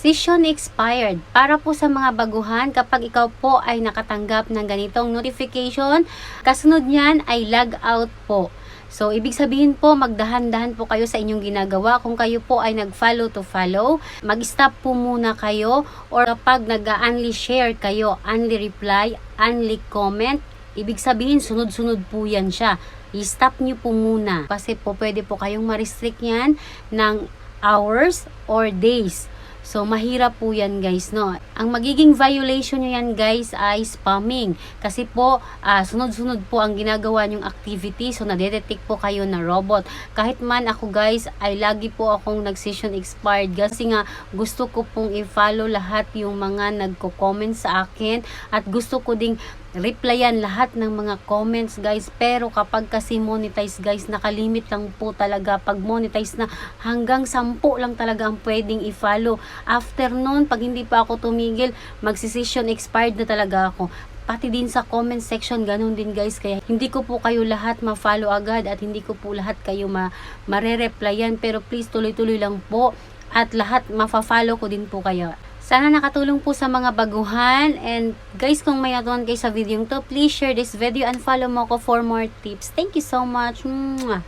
Session expired. Para po sa mga baguhan, kapag ikaw po ay nakatanggap ng ganitong notification, kasunod niyan ay log out po. So, ibig sabihin po, magdahan-dahan po kayo sa inyong ginagawa. Kung kayo po ay nag-follow to follow, mag-stop po muna kayo or kapag nag-unli share kayo, unli reply, unli comment, ibig sabihin sunod-sunod po yan siya. I-stop nyo po muna kasi po pwede po kayong ma-restrict yan ng hours or days. So, mahirap po yan guys, no? Ang magiging violation nyo yan guys ay spamming. Kasi po, ah, sunod-sunod po ang ginagawa nyong activity. So, nadedetect po kayo na robot. Kahit man ako guys, ay lagi po akong nag-session expired. Kasi nga, gusto ko pong i-follow lahat yung mga nagko-comment sa akin. At gusto ko ding replyan lahat ng mga comments guys. Pero kapag kasi monetize guys nakalimit lang po talaga. Pag monetize na hanggang 10 lang talaga ang pwedeng i-follow. After nun pag hindi pa ako tumigil magsisession expired na talaga ako. Pati din sa comment section ganun din guys. Kaya hindi ko po kayo lahat ma-follow agad at hindi ko po lahat kayo ma mare-replyan. Pero please tuloy-tuloy lang po. At lahat mafa-follow ko din po kayo sana nakatulong po sa mga baguhan. And guys, kung may natuwan kayo sa video to, please share this video and follow mo ko for more tips. Thank you so much. Mwah!